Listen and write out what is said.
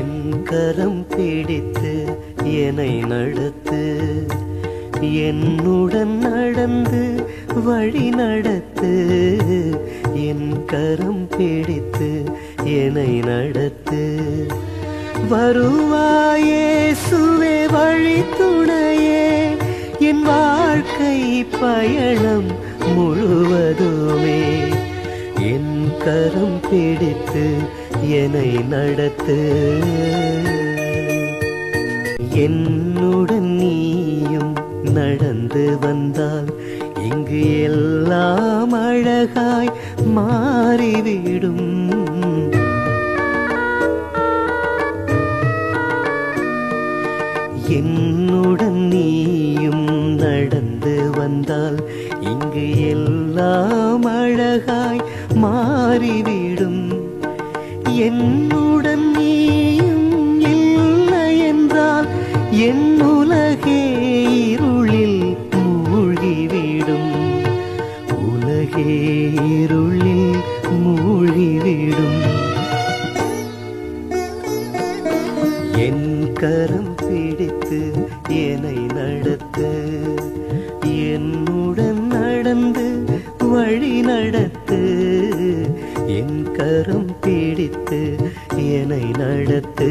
என் கரம் பிடித்து என்னை நடத்து. என்னுடன் நடந்து வழி நடத்து. என் கரம் பிடித்து என்னை நடத்து. வருவாயே சுவே வழி துணையே என் வாழ்க்கை பயணம் முழுவதுமே. என் கரம் பிடித்து என்னை நடத்து. என்னுடன் நீயும் நடந்து வந்தால் இங்கு எல்லாம் அழகாய் மாறிவிடும். என்னுடன் நீயும் நடந்து வந்தால் இங்கு எல்லாம் அழகாய் மாறிவிடும். என்னுடன் நீயும் இல்லை என்றால் என் உலகே இருளில் மூழ்கிவிடும். உலகே இருளில் மூழ்கிவிடும். என் கரம் பிடித்து என்னை நடத்த என்னுடன் நடந்து வழி நடத்த கரம் பிடித்து என்னை நடத்து.